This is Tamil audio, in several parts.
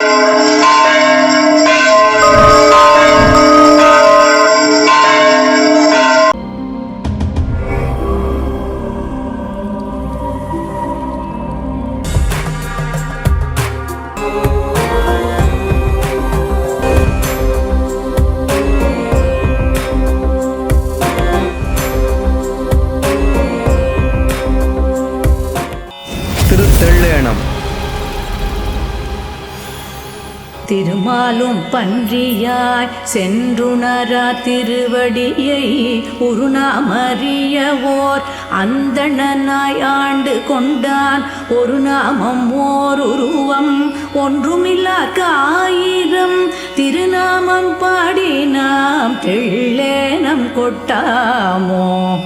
you. பன்றியாய் சென்றுணரா திருவடியை உருநாமறியவோர். அந்தணனாய் ஆண்டு கொண்டான் ஒரு நாமம் ஓர் உருவம். ஒன்றுமில்லா காயிரம் திருநாமம் பாடி நாம் தெள்ளேனம் கொட்டாமோ?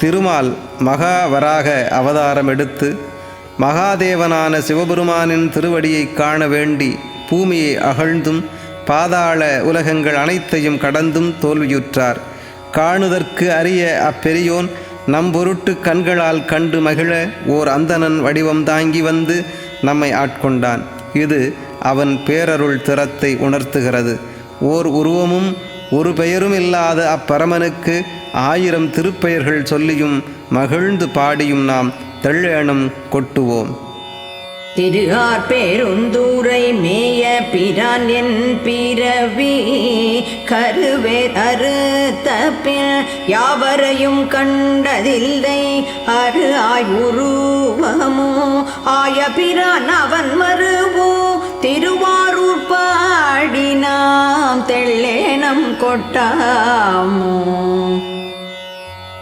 திருமால் மகா வராக அவதாரம் எடுத்து மகாதேவனான சிவபெருமானின் திருவடியைக் காண வேண்டி பூமியை அகழ்ந்தும் பாதாள உலகங்கள் அனைத்தையும் கடந்தும் தோல்வியுற்றார். காணுதற்கு அரிய அப்பெரியோன் நம்பொருட்டு கண்களால் கண்டு மகிழ ஓர் அந்தணன் வடிவம் தாங்கி வந்து நம்மை ஆட்கொண்டான். இது அவன் பேரருள் திறத்தை உணர்த்துகிறது. ஓர் உருவமும் ஒரு பெயரும் இல்லாத அப்பரமனுக்கு ஆயிரம் திருப்பெயர்கள் சொல்லியும் மகிழ்ந்து பாடியும் நாம் தெள்ளேனம் கொட்டுவோம். திரு ஆர்பேருந்தூரை மேய பிரான் என் பிறவி. கருவே அறுத்த யாவரையும் கண்டதில்லை. அரு ஆய் உருவமோ ஆய பிரான் அவன் மருவோ திருவாரூர் பாடினாம் தெள்ளேனம் கொட்டாமோ.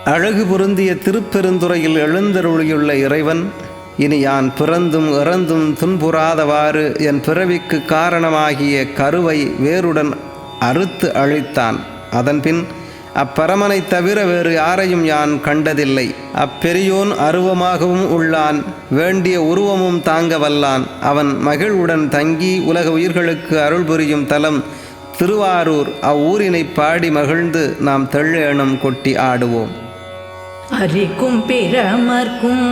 அழகு பொருந்திய திருப்பெருந்துறையில் எழுந்தருளியுள்ள இறைவன் இனி யான் பிறந்தும் இறந்தும் துன்புறாதவாறு என் பிறவிக்கு காரணமாகிய கருவை வேருடன் அறுத்து அழித்தான். அதன்பின் அப்பரமனைத் தவிர வேறு யாரையும் யான் கண்டதில்லை. அப்பெரியோன் அருவமாகவும் உள்ளான். வேண்டிய உருவமும் தாங்க வல்லான். அவன் மகிழ்வுடன் தங்கி உலக உயிர்களுக்கு அருள் புரியும் தலம் திருவாரூர். அவ்வூரினை பாடி மகிழ்ந்து நாம் தெள்ளேனம் கொட்டி ஆடுவோம். அறிக்கும் பிறமர்க்கும்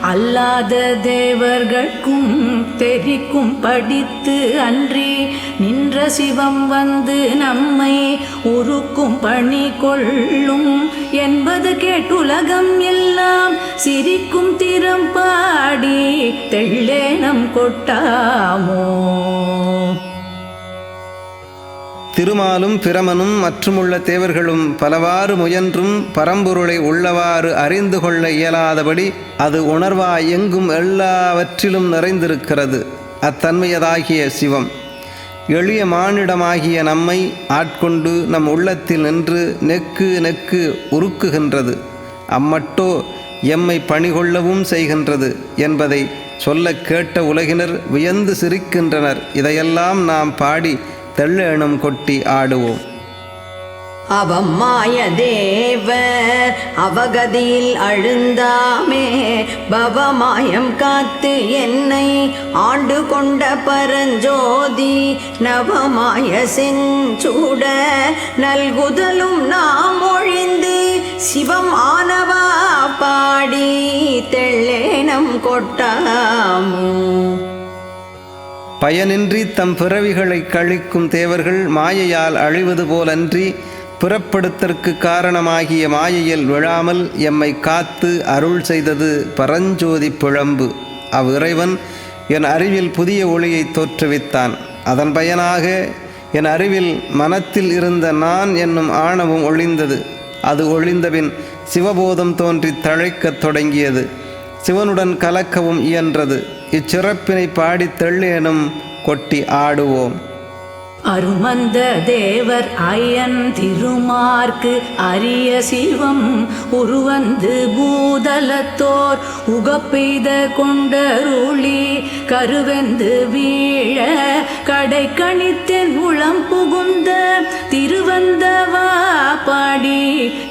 அல்லாத தேவர்கட்கும் தெரிக்கும் படித்து அன்றி நின்ற சிவம் வந்து நம்மை உருக்கும் பணி கொள்ளும் என்பது கேட்டுலகம் எல்லாம் சிரிக்கும் திறம் பாடி தெள்ளேனம் கொட்டாமோ? திருமாலும் பிரமனும் மற்றுமுள்ள தேவர்களும் பலவாறு முயன்றும் பரம்பொருளை உள்ளவாறு அறிந்து கொள்ள இயலாதபடி அது உணர்வாய் எங்கும் எல்லாவற்றிலும் நிறைந்திருக்கிறது. அத்தன்மையதாகிய சிவம். எளிய மானிடமாகிய நம்மை ஆட்கொண்டு நம் உள்ளத்தில் நின்று நெக்கு நெக்கு உருக்குகின்றது. அம்மட்டோ எம்மை பணிகொள்ளவும் செய்கின்றது என்பதை சொல்லக் கேட்ட உலகினர் வியந்து சிரிக்கின்றனர். இதையெல்லாம் நாம் பாடி தெள்ளேனம் கொட்டி ஆடுவோம். அவம்மாய தேவ அவகதியில் அழுந்தாமே பவமாயம் காத்து என்னை ஆண்டு கொண்ட பரஞ்சோதி நவமாய செஞ்சூட நல்குதலும் நாம் ஒழிந்து சிவம் ஆனவா பாடி தெள்ளேனம் கொட்டாமோ. பயனின்றி தம் பிறவிகளை கழிக்கும் தேவர்கள் மாயையால் அழிவது போலன்றி பிறப்படுத்தற்கு காரணமாகிய மாயையில் விழாமல் எம்மை காத்து அருள் செய்தது பரஞ்சோதி பிழம்பு. அவ்விறைவன் என் அறிவில் புதிய ஒளியை தோற்றுவித்தான். அதன் பயனாக என் அறிவில் மனத்தில் இருந்த நான் என்னும் ஆணவம் ஒளிந்தது. அது ஒளிந்தபின் சிவபோதம் தோன்றி தழைக்கத் தொடங்கியது. சிவனுடன் கலக்கவும் இயன்றது. இச்சிறப்பினை பாடி தெள்ளு எனும் கொட்டி ஆடுவோம். அருமந்த தேவர் அயன் திருமார்க்கு அரிய சிவம் உருவந்து பூதலத்தோர் உகப்பெய்த கொண்டருளி கருவெந்து வீழ கடை கணித்தென் உளம் புகுந்த திருவந்தவா பாடி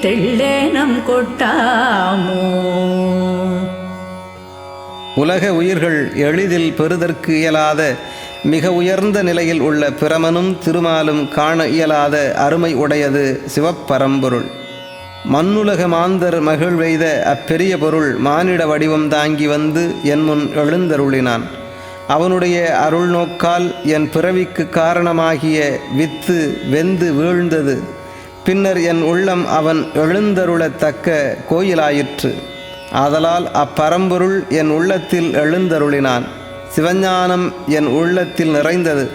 தெள்ளேனம் கொட்டாமோ. உலக உயிர்கள் எளிதில் பெறுதற்கு இயலாத மிக உயர்ந்த நிலையில் உள்ள பிரமனும் திருமாலும் காண இயலாத அருமை உடையது சிவப்பரம்பொருள். மண்ணுலக மாந்தர் மகிழ்வெய்த அப்பெரிய பொருள் மானிட வடிவம் தாங்கி வந்து என் முன் எழுந்தருளினான். அவனுடைய அருள் நோக்கால் என் பிறவிக்கு காரணமாகிய வித்து வெந்து வீழ்ந்தது. பின்னர் என் உள்ளம் அவன் எழுந்தருளத்தக்க கோயிலாயிற்று. ஆதலால் அப்பரம்பொருள் என் உள்ளத்தில் எழுந்தருளினான். சிவஞானம் என் உள்ளத்தில் நிறைந்தது.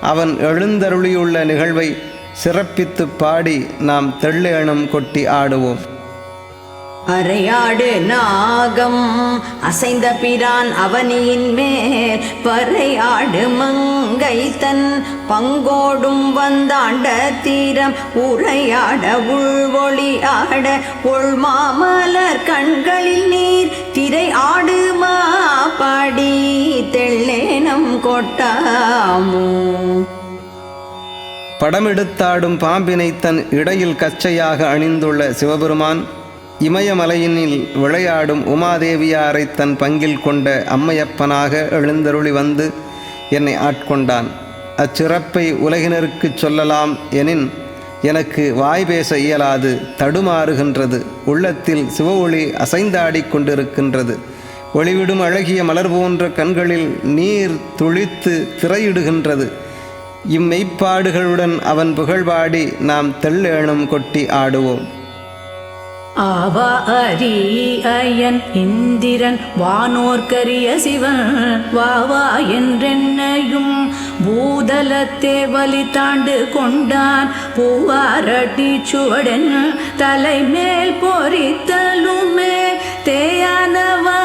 அவன் எழுந்தருளியுள்ள நிகழ்வை சிறப்பித்து பாடி நாம் தெள்ளேணம் கொட்டி ஆடுவோம். அரையாடு நாகம். அசைந்த பிரான் அவனியின் மேல் பறையாடு மங்கை தன் பங்கோடும் வந்தாண்ட தீரம் உரையாட உள்வொளி ஆட உள்மாமலர் கண்களில் நீர். திரை ஆடு மாபாடி தெள்ளேனம் கொட்டாமோ. படமெடுத்தாடும் பாம்பினை தன் இடையில் கச்சையாக அணிந்துள்ள சிவபெருமான் இமயமலையினில் விளையாடும் உமாதேவியாரை தன் பங்கில் கொண்ட அம்மையப்பனாக எழுந்தருளி வந்து என்னை ஆட்கொண்டான். அச்சிறப்பை உலகினருக்குச் சொல்லலாம் எனின் எனக்கு வாய் பேச இயலாது தடுமாறுகின்றது உள்ளத்தில் சிவ ஒளி அசைந்தாடிக் கொண்டிருக்கின்றது. ஒளிவிடும் அழகிய மலர் போன்ற கண்களில் நீர் துளித்து திரையிடுகின்றது. இம்மெய்ப்பாடுகளுடன் அவன் புகழ்பாடி நாம் தெள்ளேணம் கொட்டி ஆடுவோம். ஆவா அரி அயன் இந்திரன் வானோர்கரிய சிவன். வாவா என்றென்னையும் பூதலத்தே வலி தாண்டு கொண்டான். பூவாரட்டி சுவடன் தலைமேல் பொறித்தலுமே. தேயானவா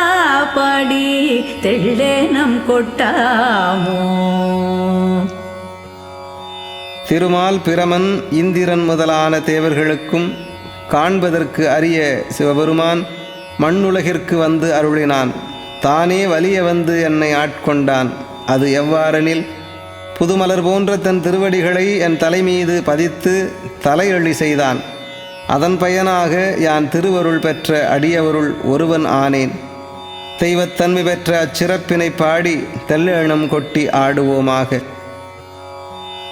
படி தெள்ளேனம் கொட்டாமோ. திருமால் பிரமன் இந்திரன் முதலான தேவர்களுக்கும் காண்பதற்கு அரிய சிவபெருமான் மண்ணுலகிற்கு வந்து அருளினான். தானே வலிய வந்து என்னை ஆட்கொண்டான். அது எவ்வாறெனில் புதுமலர் போன்ற தன் திருவடிகளை என் தலைமீது பதித்து தலையெழி செய்தான். அதன் பயனாக யான் திருவருள் பெற்ற அடியவருள் ஒருவன் ஆனேன். தெய்வத்தன்மை பெற்ற அச்சிறப்பினை பாடி தெள்ளெண்ணம் கொட்டி ஆடுவோமாக.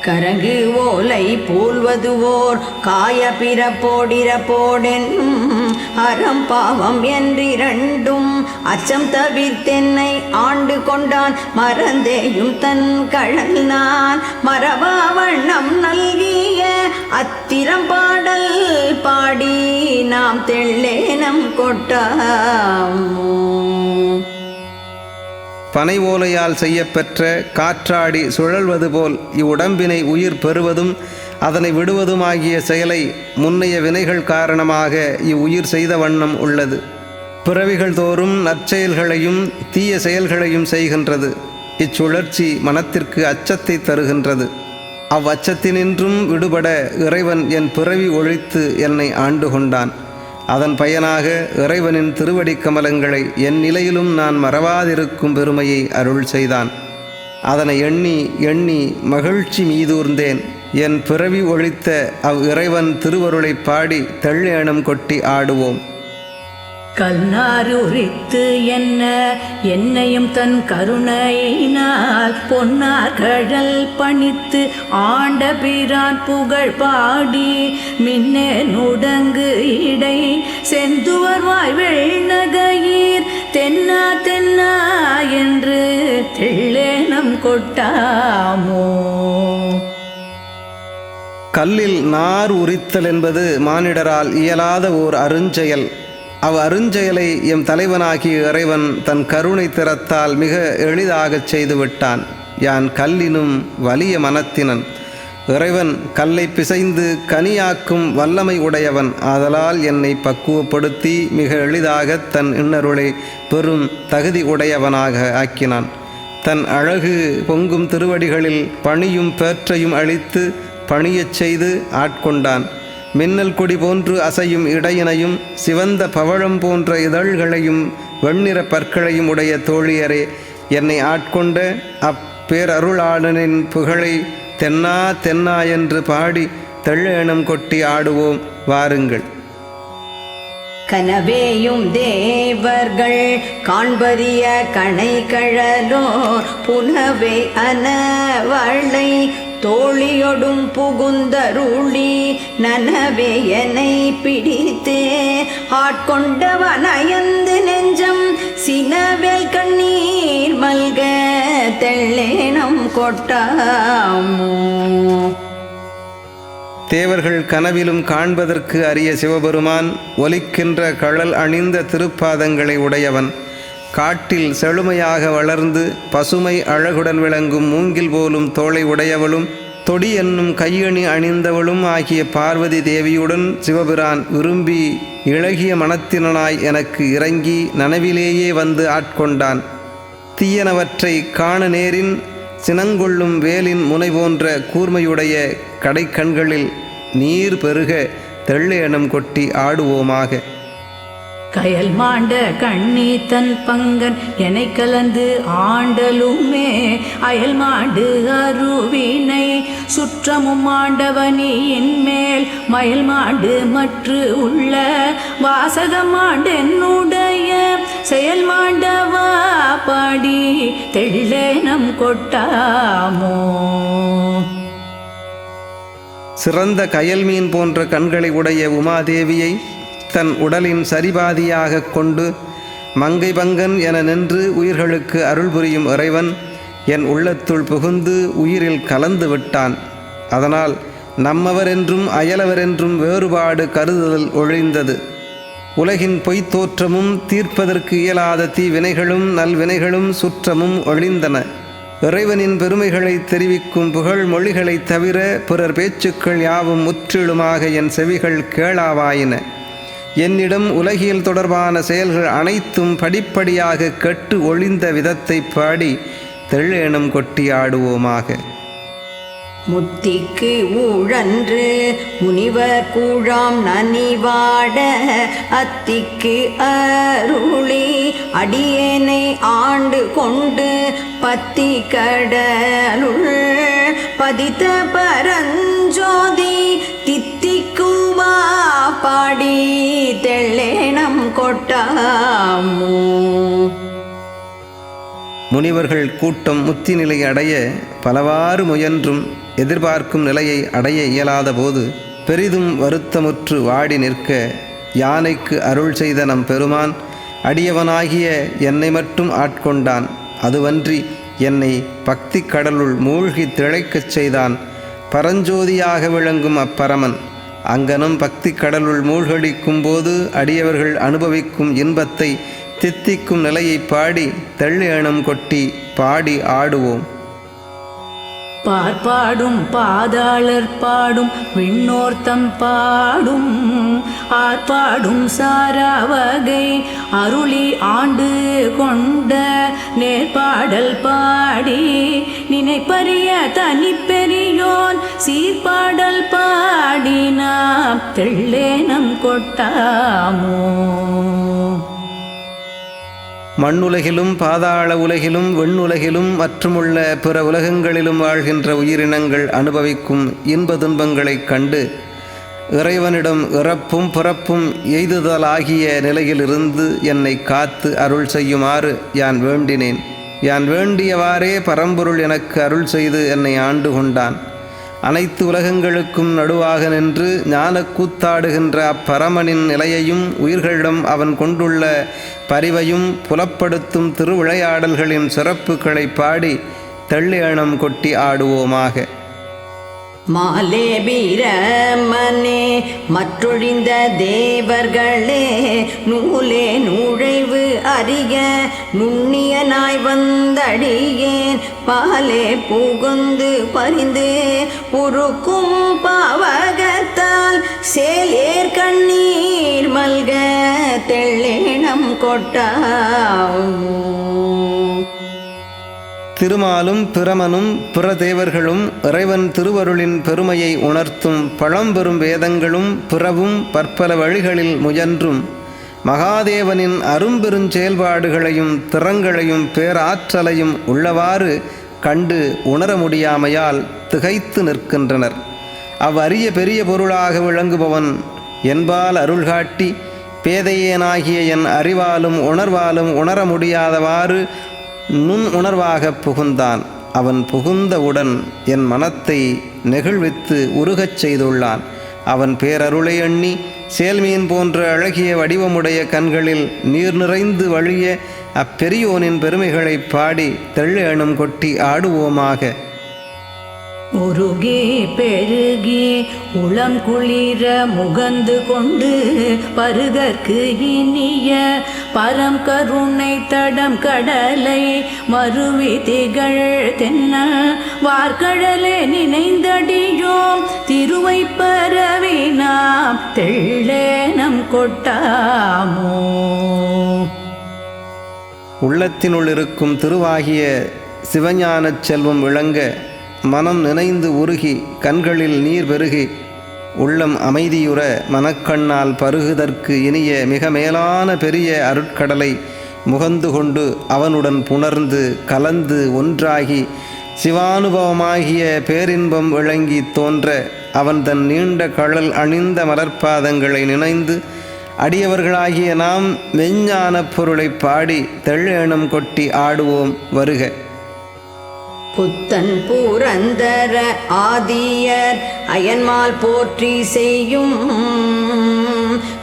கரகு ஓலை போல்வதுவோர் காய பிறப்போடிர போடென்னும் அறம் பாவம் என்றிரண்டும் அச்சம் தவிர்த்தென்னை ஆண்டு கொண்டான் மறந்தேயும் தன் கழல் நான் மரபா வண்ணம் நல்கிய அத்திரம் பாடல் பாடி நாம் தெள்ளேனம் கொட்டாமோ? பனை ஓலையால் செய்யப்பெற்ற காற்றாடி சுழல்வது போல் இவ்வுடம்பினை உயிர் பெறுவதும் அதனை விடுவதுமாகிய செயலை முன்னைய வினைகள் காரணமாக இவ்வுயிர் செய்த வண்ணம் உள்ளது. பிறவிகள் தோறும் நற்செயல்களையும் தீய செயல்களையும் செய்கின்றது. இச்சுழற்சி மனத்திற்கு அச்சத்தை தருகின்றது. அவ்வச்சத்தினின்றும் விடுபட இறைவன் என் பிறவி ஒழித்து என்னை ஆண்டு கொண்டான். அதன் பயனாக இறைவனின் திருவடிக் கமலங்களை என் நிலையிலும் நான் மறவாதிருக்கும் பெருமையை அருள் செய்தான். அதனை எண்ணி எண்ணி மகிழ்ச்சி மீதூர்ந்தேன். என் பிறவி ஒழித்த அவ் இறைவன் திருவருளைப் பாடி தெள்ளேணம் கொட்டி ஆடுவோம். கல்நாருரித்து என்ன? என்னையும் தன் கருணையினால் பொன்னார் கழல் பணித்து ஆண்ட பிரான் புகழ் பாடி மின்னே நுடங்கு இடை செந்துவர் வாய் நகையீர் தென்னா தென்னா என்று தெள்ளேனம் கொட்டாமோ? கல்லில் நார் உரித்தல் என்பது மானிடரால் இயலாத ஓர் அருஞ்செயல். அவ் அருஞ்செயலை எம் தலைவனாகிய இறைவன் தன் கருணை திறத்தால் மிக எளிதாகச் செய்து விட்டான் யான் கல்லினும் வலிய மனத்தினன். இறைவன் கல்லை பிசைந்து கனியாக்கும் வல்லமை உடையவன். ஆதலால் என்னை பக்குவப்படுத்தி மிக எளிதாக தன் இன்னருளை பெரும் தகுதி உடையவனாக ஆக்கினான். தன் அழகு பொங்கும் திருவடிகளில் பணியும் பேற்றையும் அழித்து பணியச் செய்து ஆட்கொண்டான். மின்னல் கொடி போன்று அசையும் இடையினையும் சிவந்த பவழம் போன்ற இதழ்களையும் வெண்ணிற பற்களையும் உடைய தோழியரே என்னை ஆட்கொண்ட அப்பேரருளாளனின் புகழை தென்னா தென்னா என்று பாடி தெள்ளேணம் கொட்டி ஆடுவோம் வாருங்கள். கனவேயும் தேவர்கள் காண்பரிய கணை கழலோ புனவே அனவளை தோழியொடும் புகுந்தருளி நனவே என்னை பிடித்தே. ஆட்கொண்டவன் அயந்து நெஞ்சம் சினவேல் கண்ணீர் மல்க தெள்ளேனம் கொட்டாமோ. தேவர்கள் கனவிலும் காண்பதற்கு அரிய சிவபெருமான் ஒலிக்கின்ற கழல் அணிந்த திருப்பாதங்களை உடையவன். காட்டில் செழுமையாக வளர்ந்து பசுமை அழகுடன் விளங்கும் மூங்கில் போலும் தோலை உடையவளும் தொடி என்னும் கையணி அணிந்தவளும் ஆகிய பார்வதி தேவியுடன் சிவபிரான் விரும்பி இளகிய மனத்தினனாய் எனக்கு இறங்கி நனவிலேயே வந்து ஆட்கொண்டான். தீயனவற்றை காண நேரின் சினங்கொள்ளும் வேலின் முனை போன்ற கூர்மையுடைய கடைக்கண்களில் நீர் பெருக தெள்ளேனம் கொட்டி ஆடுவோமாக. கயல் மாண்ட கண்ணி தன் பங்கன் எனை கலந்து ஆண்டலுமே. அயல் மாண்டு அருவினை சுற்றமும் ஆண்டவனியின் மேல் மயல் மாண்டு மற்று உள்ள வாசகம் மாண்டென்னுடைய செயல் மாண்டவா பாடி தெள்ளேனம் கொட்டாமோ. சிறந்த கயல் மீன் போன்ற கண்களை உடைய உமாதேவியை தன் உடலின் சரிபாதியாக கொண்டு மங்கை பங்கன் என நின்று உயிர்களுக்கு அருள் புரியும் இறைவன் என் உள்ளத்துள் புகுந்து உயிரில் கலந்து விட்டான். அதனால் நம்மவர் என்றும் அயலவர் என்றும் வேறுபாடு கருதுதல் ஒழிந்தது. உலகின் பொய்த் தோற்றமும் தீர்ப்பதற்கு இயலாத தீவினைகளும் நல்வினைகளும் சுற்றமும் ஒழிந்தன. இறைவனின் பெருமைகளை தெரிவிக்கும் புகழ் மொழிகளைத் தவிர பிறர் பேச்சுக்கள் யாவும் முற்றிலுமாக என் செவிகள் கேளாவாயின. என்னிடம் உலகியல் தொடர்பான செயல்கள் அனைத்தும் படிப்படியாக கெட்டு ஒழிந்த விதத்தை பாடி தெள்ளேனம் கொட்டி ஆடுவோமாக. முத்திக்கு ஊழன்று முனிவர் கூழாம் நனிவாட அத்திக்கு அருளி அடியேனை ஆண்டு கொண்டு பத்தி கடலுள் பதித்த பரஞ்சோதி பாடி தெள்ளேனம் கொட்டாமோ? முனிவர்கள் கூட்டம் முத்தி நிலையை அடைய பலவாறு முயன்றும் எதிர்பார்க்கும் நிலையை அடைய இயலாத போது பெரிதும் வருத்தமுற்று வாடி நிற்க யானைக்கு அருள் செய்த நம் பெருமான் அடியவனாகிய என்னை மட்டும் ஆட்கொண்டான். அதுவன்றி என்னை பக்தி கடலுள் மூழ்கி திளைக்கச் செய்தான். பரஞ்சோதியாக விளங்கும் அப்பரமன் அங்கனம் பக்தி கடலுள் மூழ்கடிக்கும் போது அடியவர்கள் அனுபவிக்கும் இன்பத்தை தித்திக்கும் நிலையை பாடி தெள்ளேணம் கொட்டி பாடி ஆடுவோம். பார்ப்பாடும் பாதாளர் பாடும் விண்ணோர்த்தம் பாடும். ஆர்ப்பாடும் சாராவகை அருளி ஆண்டு கொண்ட நேர்பாடல் பாடி. நினைப்பறிய தனிப்பெரியோன் சீர்பாடல் பாடினாம் தெள்ளேனம் கொட்டாமோ. மண்ணுலகிலும் பாதாள உலகிலும் வெண்ணுலகிலும் மற்றுமுள்ள பிற உலகங்களிலும் வாழ்கின்ற உயிரினங்கள் அனுபவிக்கும் இன்ப துன்பங்களைக் கண்டு இறைவனிடம் இறப்பும் பிறப்பும் எய்துதலாகிய நிலையிலிருந்து என்னை காத்து அருள் செய்யுமாறு யான் வேண்டினேன். யான் வேண்டியவாறே பரம்பொருள் எனக்கு அருள் செய்து என்னை ஆண்டு கொண்டான். அனைத்து உலகங்களுக்கும் நடுவாக நின்று ஞான கூத்தாடுகின்ற அப்பரமனின் நிலையையும் உயிர்களிடம் அவன் கொண்டுள்ள பரிவையும் புலப்படுத்தும் திருவிளையாடல்களின் சிறப்புகளை பாடி தெள்ளேணம் கொட்டி ஆடுவோமாக. மாலே வீரமனே மற்றொழிந்த தேவர்களே நூலே நுழைவு அறிய நுண்ணியனாய் வந்தடியே பாலே புகுந்து பரிந்து உருக்கும் பாவகத்தால் சேலேர் கண்ணீர் மல்க தெள்ளேனம் கொட்டாவும் திருமாலும் பிரமனும் பிற தேவர்களும் இறைவன் திருவருளின் பெருமையை உணர்த்தும் பழம்பெரும் வேதங்களும் பிறவும் பற்பல வழிகளில் முயன்றும். மகாதேவனின் அரும்பெருஞ் செயல்பாடுகளையும் திறங்களையும் பேராற்றலையும் உள்ளவாறு கண்டு உணர முடியாமையால் திகைத்து நிற்கின்றனர். அவ்வரிய பெரிய பொருளாக விளங்குபவன் என்பால் அருள்காட்டி பேதையேனாகிய என் அறிவாலும் உணர்வாலும் உணர முடியாதவாறு நுண் உணர்வாக புகுந்தான். அவன் புகுந்தவுடன் என் மனத்தை நெகிழ்வித்து உருகச் செய்துள்ளான். அவன் பேரருளை எண்ணி சேல்மீன் போன்ற அழகிய வடிவமுடைய கண்களில் நீர் நிறைந்து வழிய அப்பெரியோனின் பெருமைகளை பாடி தெள்ளேணும் கொட்டி ஆடுவோமாக. உருகி பெருகி உளம் குளிர முகந்து கொண்டு பருகற்கு இனிய பரம் கருணை தடம் கடலை மறுவி திகழ் தென்ன வார்கடலே நினைந்தடியோம் திருவை பரவினாம் தெள்ளேனம் கொட்டாமோ. உள்ளத்தினுள் இருக்கும் திருவாகிய சிவஞானச் செல்வம் விளங்க மனம் நினைந்து உருகி கண்களில் நீர் பெருகி உள்ளம் அமைதியுற மனக்கண்ணால் பருகுதற்கு இனிய மிக மேலான பெரிய அருட்கடலை முகந்து கொண்டு அவனுடன் புணர்ந்து கலந்து ஒன்றாகி சிவானுபவமாகிய பேரின்பம் விளங்கி தோன்ற அவன் தன் நீண்ட கழல் அணிந்த மலர்பாதங்களை நினைந்து அடியவர்களாகிய நாம் மெஞ்ஞானப் பொருளை பாடி தெள்ளேணம் கொட்டி ஆடுவோம் வருக. புத்தன் பூரந்தர ஆதியர் அயன்மால் போற்றி செய்யும்.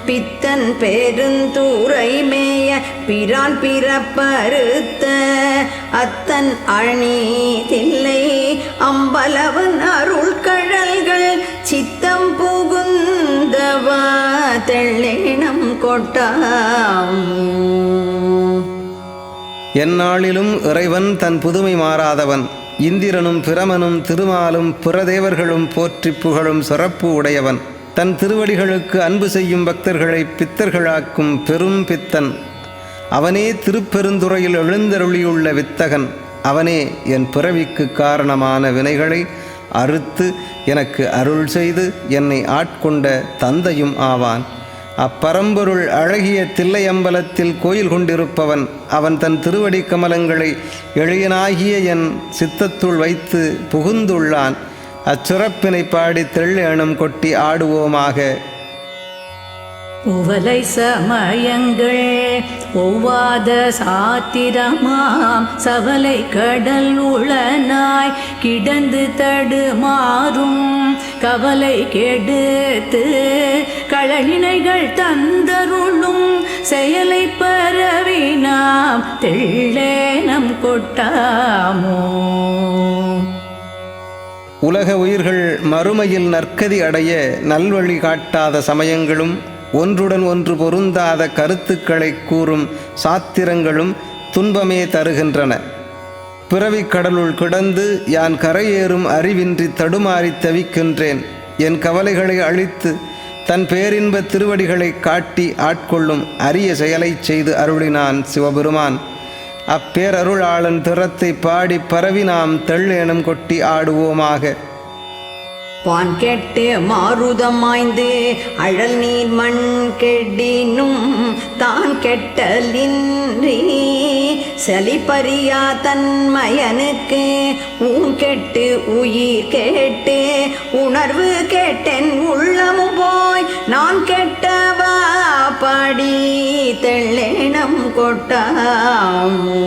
பித்தன் பெருந்தூரை மேய பிரான் பிறப்பருத்த அத்தன் அணி தில்லை அம்பலவன் அருள் கழல்கள் சித்தம் புகுந்தவா தெள்ளேனம் கொட்டாம். எந்நாளிலும் இறைவன் தன் புதுமை மாறாதவன். இந்திரனும் பிரமனும் திருமாலும் புறதேவர்களும் போற்றி புகழும் சிறப்பு உடையவன். தன் திருவடிகளுக்கு அன்பு செய்யும் பக்தர்களை பித்தர்களாக்கும் பெரும் பித்தன். அவனே திருப்பெருந்துறையில் எழுந்தருளியுள்ள வித்தகன். அவனே என் பிறவிக்கு காரணமான வினைகளை அறுத்து எனக்கு அருள் செய்து என்னை ஆட்கொண்ட தந்தையும் ஆவான். அப்பரம்பொருள் அழகிய தில்லையம்பலத்தில் கோயில் கொண்டிருப்பவன் அவன் தன் திருவடி கமலங்களை எளியனாகிய என் சித்தத்துள் வைத்து புகுந்துள்ளான். அச்சுரப்பினை பாடி தெள்ளேணம் கொட்டி ஆடுவோமாக உவலை சமயங்கள் ஒவ்வாத சாத்திரமாம் சவலை கடல் உளனாய் கிடந்து தடுமாறும் கவலை கெடுத்து களநினைகள் தந்தருளும் செயலை பரவினாம் தெள்ளேனம் கொட்டாமோ? உலக உயிர்கள் மறுமையில் நற்கதி அடைய நல்வழி காட்டாத சமயங்களும் ஒன்றுடன் ஒன்று பொருந்தாத கருத்துக்களை கூறும் சாத்திரங்களும் துன்பமே தருகின்றன. பிறவிக் கடலுள் கிடந்து யான் கரையேறும் அறிவின்றி தடுமாறித் தவிக்கின்றேன். என் கவலைகளை அழித்து தன் பேரின்ப திருவடிகளை காட்டி ஆட்கொள்ளும் அரிய செயலைச் செய்து அருளினான் சிவபெருமான். அப்பேரருளாளன் திறத்தை பாடி பரவி நாம் தெள்ளேனம் கொட்டி ஆடுவோமாக. பான் கெட்டு மாருதமாய்ந்து அழல் நீர் மண் கெடினும் தான் கெட்டலின்றி செலிப்பறியா தன்மயனுக்கு ஊன் கெட்டு உயிர் கேட்டு உணர்வு கேட்டென் உள்ளமும் போய் நான் கெட்டவா படி தெள்ளேனம் கொட்டாமோ?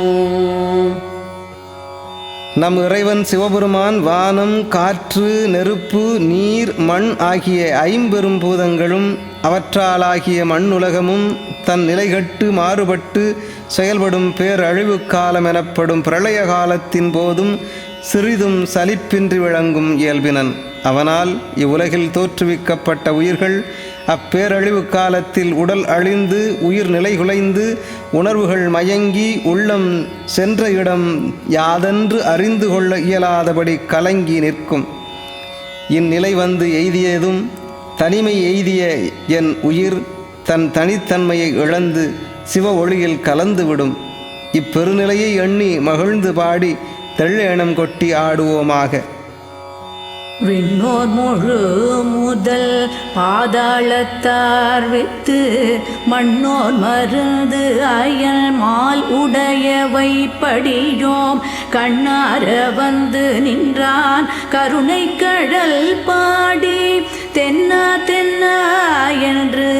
நம் இறைவன் சிவபெருமான் வானம் காற்று நெருப்பு நீர் மண் ஆகிய ஐம்பெரும் பூதங்களும் அவற்றாலாகிய மண்ணுலகமும் தன் நிலைகட்டு மாறுபட்டு செயல்படும் பேரழிவு காலம் எனப்படும் பிரளய காலத்தின் போதும் சிறிதும் சலிப்பின்றி விளங்கும் இயல்பினன். அவனால் இவ்வுலகில் தோற்றுவிக்கப்பட்ட உயிர்கள் அப்பேரழிவு காலத்தில் உடல் அழிந்து உயிர் நிலைகுலைந்து உணர்வுகள் மயங்கி உள்ளம் சென்ற இடம் யாதென்று அறிந்து கொள்ள இயலாதபடி கலங்கி நிற்கும். இந்நிலை வந்து எய்தியதும் தனிமை எய்திய என் உயிர் தன் தனித்தன்மையை இழந்து சிவ ஒளியில் கலந்துவிடும் இப்பெருநிலையை எண்ணி மகிழ்ந்து பாடி தெள்ளேணம் கொட்டி ஆடுவோமாக. விண்ணோர் முழு முதல் பாதாளத்தார் வித்து மண்ணோர் மருந்து அயல் மால் உடையவை படியோம். கண்ணார வந்து நின்றான் கருணை கடல் பாடி. தென்னா தென்னா என்று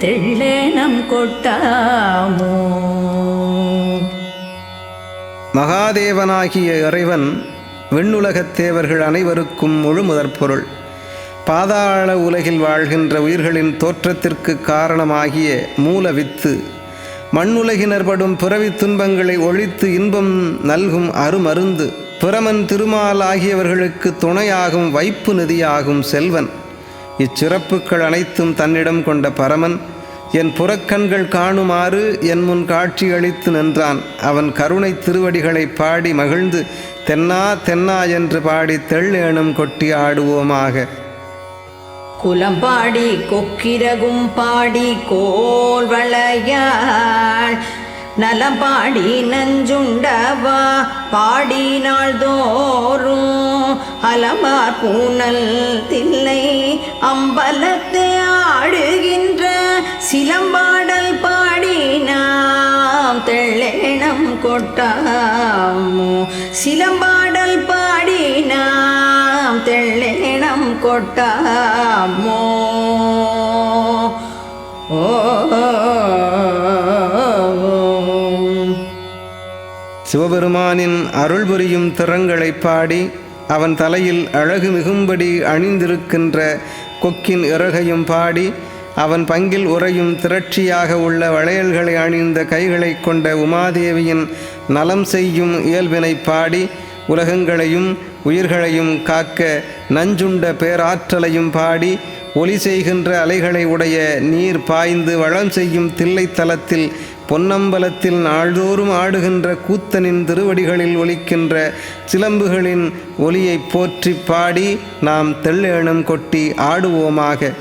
தெள்ளேனம் கொட்டாமோ. மகாதேவனாகிய இறைவன் விண்ணுலகத் தேவர்கள் அனைவருக்கும் முழு முதற்பொருள் பாதாள உலகில் வாழ்கின்ற உயிர்களின் தோற்றத்திற்கு காரணமாகிய மூல வித்து மண்ணுலகினர் படும் பிறவித் துன்பங்களை ஒழித்து இன்பம் நல்கும் அருமருந்து பிரமன் திருமால் ஆகியவர்களுக்கு துணையாகும் வைப்பு நிதியாகும் செல்வன். இச்சிறப்புகள் அனைத்தும் தன்னிடம் கொண்ட பரமன் என் புறக்கண்கள் காணுமாறு என் முன் காட்சியளித்து நின்றான். அவன் கருணை திருவடிகளை பாடி மகிழ்ந்து தென்னா தென்னா என்று பாடி தெள்ளேனும் கொட்டி ஆடுவோமாக. குலம்பாடி கொக்கிரகும் பாடி கோல் வளையாள். நலம்பாடி நஞ்சுண்டவா பாடி நாள்தோறும். அலமார் பூனல் தில்லை அம்பலத்தை ஆடு சிலம்பாடல் பாடி நாம் தெள்ளேணம் கொட்டாமோ. சிலம்பாடல் பாடி நாம் தெள்ளேணம் கொட்டாமோ. ஓ சிவபெருமானின் அருள் புரியும் திறங்களைப் பாடி அவன் தலையில் அழகு மிகும்படி அணிந்திருக்கின்ற கொக்கின் இறகையும் பாடி அவன் பங்கில் உறையும் திரட்சியாக உள்ள வளையல்களை அணிந்த கைகளைக் கொண்ட உமாதேவியின் நலம் செய்யும் இயல்பினை பாடி உலகங்களையும் உயிர்களையும் காக்க நஞ்சுண்ட பேராற்றலையும் பாடி ஒலி செய்கின்ற அலைகளை உடைய நீர் பாய்ந்து வளம் செய்யும் தில்லைத்தலத்தில் பொன்னம்பலத்தில் நாள்தோறும் ஆடுகின்ற கூத்தனின் திருவடிகளில் ஒலிக்கின்ற சிலம்புகளின் ஒலியைப் போற்றிப் பாடி நாம் தெள்ளேணம் கொட்டி ஆடுவோமாக.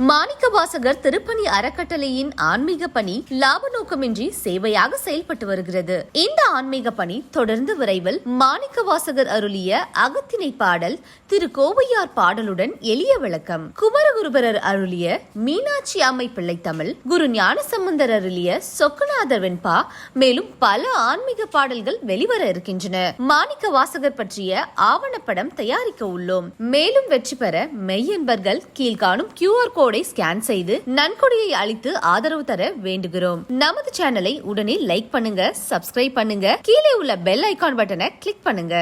மாணிக்கவாசகர் திருப்பணி அறக்கட்டளையின் ஆன்மீக பணி லாப நோக்கமின்றி சேவையாக செயல்பட்டு வருகிறது. இந்த ஆன்மீக பணி தொடர்ந்து விரைவில் மாணிக்கவாசகர் அருளிய அகத்திணை பாடல் திரு கோவையார் பாடலுடன் எளிய விளக்கம். குமரகுருபரர் அருளிய மீனாட்சி அம்மை பிள்ளை தமிழ் குரு ஞானசம்பந்தர் அருளிய சொக்கநாதர் வெண்பா மேலும் பல ஆன்மீக பாடல்கள் வெளிவர இருக்கின்றன. மாணிக்க வாசகர் பற்றிய ஆவணப்படம் தயாரிக்க உள்ளோம். மேலும் வெற்றி பெற மெய்யன்பர்கள் கீழ்காணும் கியூஆர் கோட் ஸ்கேன் செய்து நன்கொடையை அளித்து ஆதரவு தர வேண்டுகிறோம். நமது சேனலை உடனே லைக் பண்ணுங்க சப்ஸ்கிரைப் பண்ணுங்க கீழே உள்ள பெல் ஐகான் பட்டனை கிளிக் பண்ணுங்க.